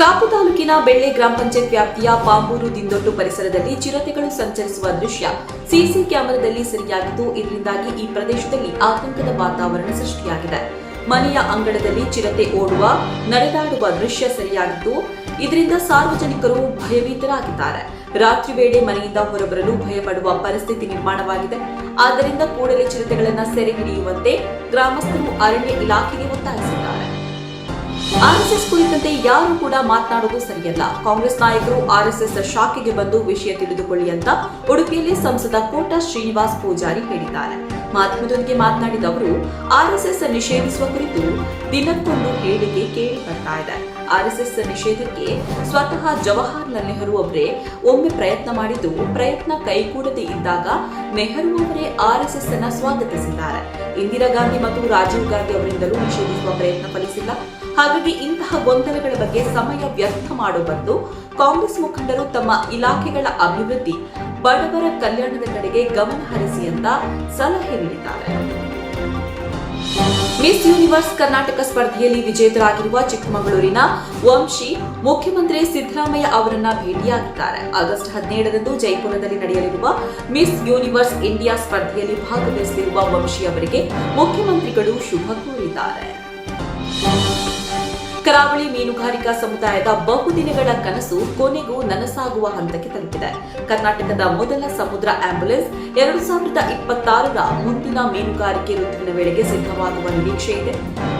ಕಾಪು ತಾಲೂಕಿನ ಬೆಳ್ಳೆ ಗ್ರಾಮ ಪಂಚಾಯತ್ ವ್ಯಾಪ್ತಿಯ ಪಾಂಬೂರು ದಿಂದೊಟ್ಟು ಪರಿಸರದಲ್ಲಿ ಚಿರತೆಗಳು ಸಂಚರಿಸುವ ದೃಶ್ಯ ಸಿಸಿ ಕ್ಯಾಮೆರಾದಲ್ಲಿ ಸೆರೆಯಾಗಿದ್ದು, ಇದರಿಂದಾಗಿ ಈ ಪ್ರದೇಶದಲ್ಲಿ ಆತಂಕದ ವಾತಾವರಣ ಸೃಷ್ಟಿಯಾಗಿದೆ. ಮನೆಯ ಅಂಗಳದಲ್ಲಿ ಚಿರತೆ ಓಡುವ, ನಡೆದಾಡುವ ದೃಶ್ಯ ಸೆರೆಯಾಗಿದ್ದು, ಇದರಿಂದ ಸಾರ್ವಜನಿಕರು ಭಯಭೀತರಾಗಿದ್ದಾರೆ. ರಾತ್ರಿ ವೇಳೆ ಮನೆಯಿಂದ ಹೊರಬರಲು ಭಯಪಡುವ ಪರಿಸ್ಥಿತಿ ನಿರ್ಮಾಣವಾಗಿದೆ. ಆದ್ದರಿಂದ ಕೂಡಲೇ ಚಿರತೆಗಳನ್ನು ಸೆರೆ ಹಿಡಿಯುವಂತೆ ಗ್ರಾಮಸ್ಥರು ಅರಣ್ಯ ಇಲಾಖೆಗೆ ಒತ್ತಾಯಿಸಿದ್ದಾರೆ. ಆರ್ಎಸ್ಎಸ್ ಕುರಿತಂತೆ ಯಾರು ಕೂಡ ಮಾತನಾಡುವುದು ಸರಿಯಲ್ಲ. ಕಾಂಗ್ರೆಸ್ ನಾಯಕರು ಆರ್ಎಸ್ಎಸ್ ಶಾಖೆಗೆ ಬಂದು ವಿಷಯ ತಿಳಿದುಕೊಳ್ಳಿ ಅಂತ ಉಡುಪಿಯಲ್ಲಿ ಸಂಸದ ಕೋಟ ಶ್ರೀನಿವಾಸ್ ಪೂಜಾರಿ ಹೇಳಿದ್ದಾರೆ. ಮಾಧ್ಯಮದೊಂದಿಗೆ ಮಾತನಾಡಿದ ಅವರು, ಆರ್ಎಸ್ಎಸ್ ನಿಷೇಧಿಸುವ ಕುರಿತು ದಿನಕ್ಕೊಂದು ಹೇಳಿಕೆ ಕೇಳಿ ಬರ್ತಾ ಇದೆ. ಆರ್ಎಸ್ಎಸ್ ನಿಷೇಧಕ್ಕೆ ಸ್ವತಃ ಜವಾಹರ್ಲಾಲ್ ನೆಹರು ಅವರೇ ಒಮ್ಮೆ ಪ್ರಯತ್ನ ಮಾಡಿದ್ದು ಪ್ರಯತ್ನ ಕೈಗೂಡದೆ ಇದ್ದಾಗ ನೆಹರು ಅವರೇ ಆರ್ಎಸ್ಎಸ್ ಅನ್ನ ಸ್ವಾಗತಿಸಿದ್ದಾರೆ. ಇಂದಿರಾ ಗಾಂಧಿ ಮತ್ತು ರಾಜೀವ್ ಗಾಂಧಿ ಅವರಿಂದಲೂ ನಿಷೇಧಿಸುವ ಪ್ರಯತ್ನ ಫಲಿಸಿಲ್ಲ. ಹಾಗಾಗಿ ಇಂತಹ ಗೊಂದಲಗಳ ಬಗ್ಗೆ ಸಮಯ ವ್ಯರ್ಥ ಮಾಡೋ ಬದಲು ಕಾಂಗ್ರೆಸ್ ಮುಖಂಡರು ತಮ್ಮ ಇಲಾಖೆಗಳ ಅಭಿವೃದ್ಧಿ ಬಡವರ ಕಲ್ಯಾಣದ ಕಡೆಗೆ ಗಮನ ಹರಿಸಿ ಅಂತ ಸಲಹೆ ನೀಡಿದ್ದಾರೆ. ಮಿಸ್ ಯೂನಿವರ್ಸ್ ಕರ್ನಾಟಕ ಸ್ಪರ್ಧೆಯಲ್ಲಿ ವಿಜೇತರಾಗಿರುವ ಚಿಕ್ಕಮಗಳೂರಿನ ವಂಶಿ ಮುಖ್ಯಮಂತ್ರಿ ಸಿದ್ದರಾಮಯ್ಯ ಅವರನ್ನ ಭೇಟಿಯಾಗಿದ್ದಾರೆ. ಆಗಸ್ಟ್ ಹದಿನೇಳರಂದು ಜೈಪುರದಲ್ಲಿ ನಡೆಯಲಿರುವ ಮಿಸ್ ಯೂನಿವರ್ಸ್ ಇಂಡಿಯಾ ಸ್ಪರ್ಧೆಯಲ್ಲಿ ಭಾಗವಹಿಸಲಿರುವ ವಂಶಿ ಅವರಿಗೆ ಮುಖ್ಯಮಂತ್ರಿಗಳು ಶುಭ ಕೋರಿದ್ದಾರೆ. ಕರಾವಳಿ ಮೀನುಗಾರಿಕಾ ಸಮುದಾಯದ ಬಹುದಿನಗಳ ಕನಸು ಕೊನೆಗೂ ನನಸಾಗುವ ಹಂತಕ್ಕೆ ತಲುಪಿದೆ. ಕರ್ನಾಟಕದ ಮೊದಲ ಸಮುದ್ರ ಆಂಬ್ಯುಲೆನ್ಸ್ ಎರಡು ಸಾವಿರದ ಇಪ್ಪತ್ತಾರರ ಮುಂದಿನ ಮೀನುಗಾರಿಕೆ ಋತುವಿನ ವೇಳೆಗೆ ಸಿದ್ಧವಾಗುವ ನಿರೀಕ್ಷೆ ಇದೆ.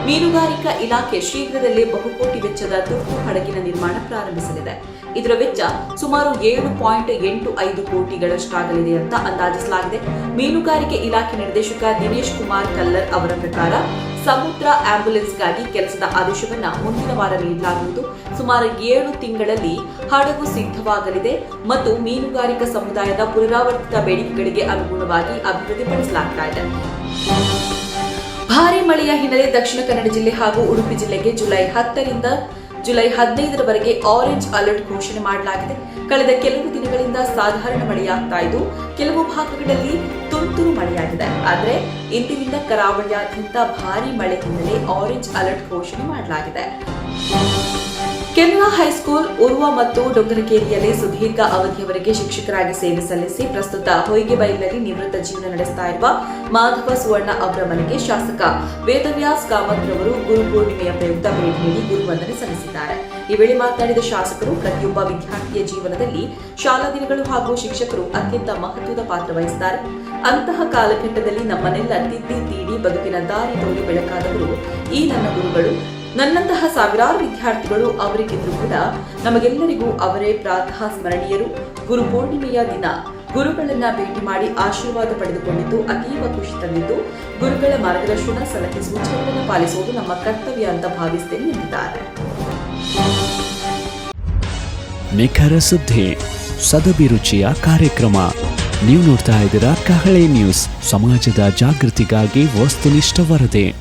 ಮೀನುಗಾರಿಕಾ ಇಲಾಖೆ ಶೀಘ್ರದಲ್ಲೇ ಬಹುಕೋಟಿ ವೆಚ್ಚದ ತುರ್ತು ಹಡಗಿನ ನಿರ್ಮಾಣ ಪ್ರಾರಂಭಿಸಲಿದೆ. ಇದರ ವೆಚ್ಚ ಸುಮಾರು ಏಳು ಪಾಯಿಂಟ್ ಎಂಟು ಐದು ಕೋಟಿಗಳಷ್ಟಾಗಲಿದೆ ಅಂತ ಅಂದಾಜಿಸಲಾಗಿದೆ. ಮೀನುಗಾರಿಕೆ ಇಲಾಖೆ ನಿರ್ದೇಶಕ ದಿನೇಶ್ ಕುಮಾರ್ ಕಲ್ಲರ್ ಅವರ ಪ್ರಕಾರ ಸಮುದ್ರ ಆಂಬ್ಯುಲೆನ್ಸ್ಗಾಗಿ ಕೆಲಸದ ಆದೇಶವನ್ನ ಮುಂದಿನ ವಾರ ನೀಡಲಾಗುವುದು. ಸುಮಾರು ಏಳು ತಿಂಗಳಲ್ಲಿ ಹಡಗು ಸಿದ್ಧವಾಗಲಿದೆ ಮತ್ತು ಮೀನುಗಾರಿಕಾ ಸಮುದಾಯದ ಪುನರಾವರ್ತಿತ ಬೇಡಿಕೆಗಳಿಗೆ ಅನುಗುಣವಾಗಿ ಅಭಿವೃದ್ಧಿಪಡಿಸಲಾಗ್ತಾ ಇದೆ. ಭಾರಿ ಮಳೆಯ ಹಿನ್ನೆಲೆ ದಕ್ಷಿಣ ಕನ್ನಡ ಜಿಲ್ಲೆ ಹಾಗೂ ಉಡುಪಿ ಜಿಲ್ಲೆಗೆ ಜುಲೈ ಹತ್ತರಿಂದ ಜುಲೈ ಹದಿನೈದರವರೆಗೆ ಆರೆಂಜ್ ಅಲರ್ಟ್ ಘೋಷಣೆ ಮಾಡಲಾಗಿದೆ. ಕಳೆದ ಕೆಲವು ದಿನಗಳಿಂದ ಸಾಧಾರಣ ಮಳೆಯಾಗ್ತಾ ಇದ್ದು, ಕೆಲವು ಭಾಗಗಳಲ್ಲಿ ತುಂತುರು ಮಳೆಯಾಗಿದೆ. ಆದರೆ ಇಂದಿನಿಂದ ಕರಾವಳಿಯಾದ್ಯಂತ ಭಾರಿ ಮಳೆ ಹಿನ್ನೆಲೆ ಆರೆಂಜ್ ಅಲರ್ಟ್ ಘೋಷಣೆ ಮಾಡಲಾಗಿದೆ. ಕೆನರಾ ಹೈಸ್ಕೂಲ್ ಉರ್ವ ಮತ್ತು ಡೊಂಗರಕೇರಿಯಲ್ಲಿ ಸುದೀರ್ಘ ಅವಧಿಯವರೆಗೆ ಶಿಕ್ಷಕರಾಗಿ ಸೇವೆ ಸಲ್ಲಿಸಿ ಪ್ರಸ್ತುತ ಹೊಯ್ಗೆಬೈಲಿನಲ್ಲಿ ನಿವೃತ್ತ ಜೀವನ ನಡೆಸ್ತಾ ಇರುವ ಮಾಧವ ಸುವರ್ಣ ಅವರ ಮನೆಗೆ ಶಾಸಕ ವೇದವ್ಯಾಸ್ ಕಾಮತ್ ರವರು ಗುರು ಪೂರ್ಣಿಮೆಯ ಪ್ರಯುಕ್ತ ಭೇಟಿ ನೀಡಿ ಗುರುವಂದನೆ ಸಲ್ಲಿಸಿದ್ದಾರೆ. ಈ ವೇಳೆ ಮಾತನಾಡಿದ ಶಾಸಕರು, ಪ್ರತಿಯೊಬ್ಬ ವಿದ್ಯಾರ್ಥಿಯ ಜೀವನದಲ್ಲಿ ಶಾಲಾ ದಿನಗಳು ಹಾಗೂ ಶಿಕ್ಷಕರು ಅತ್ಯಂತ ಮಹತ್ವದ ಪಾತ್ರ ವಹಿಸುತ್ತಾರೆ ಅಂತಹ ಕಾಲಘಟ್ಟದಲ್ಲಿ ನಮ್ಮನೆಲ್ಲ ತಿದ್ದಿ ತೀಡಿ ಬದುಕಿನ ದಾರಿ ತೋರಿ ಬೆಳಕಾದವರು ಈ ನನ್ನ ಗುರುಗಳು. ನನ್ನಂತಹ ಸಾವಿರಾರು ವಿದ್ಯಾರ್ಥಿಗಳು ಅವರಿಗಿದ್ರು ಕೂಡ ನಮಗೆಲ್ಲರಿಗೂ ಅವರೇ ಪ್ರಾತಃ ಸ್ಮರಣೀಯರು. ಗುರು ಪೂರ್ಣಿಮೆಯ ದಿನ. ಗುರುಗಳನ್ನ ಭೇಟಿ ಮಾಡಿ ಆಶೀರ್ವಾದ ಪಡೆದುಕೊಂಡಿದ್ದು ಅತೀವ ಖುಷಿ ತಂದಿದ್ದು. ಗುರುಗಳ ಮಾರ್ಗದರ್ಶನ, ಸಲಹೆ, ಸೂಚನೆಗಳನ್ನು ಪಾಲಿಸುವುದು ನಮ್ಮ ಕರ್ತವ್ಯ ಅಂತ ಭಾವಿಸ್ತೇನೆ ಎಂದಿದ್ದಾರೆ. ನಿಖರ ಸುದ್ದಿ ಸದಭಿರುಚಿಯ ಕಾರ್ಯಕ್ರಮ. ನೀವು ನೋಡ್ತಾ ಇದ್ದೀರಾ ಕಹಳೆ ನ್ಯೂಸ್. ಸಮಾಜದ ಜಾಗೃತಿಗಾಗಿ ವಸ್ತುನಿಷ್ಠ ವರದಿ.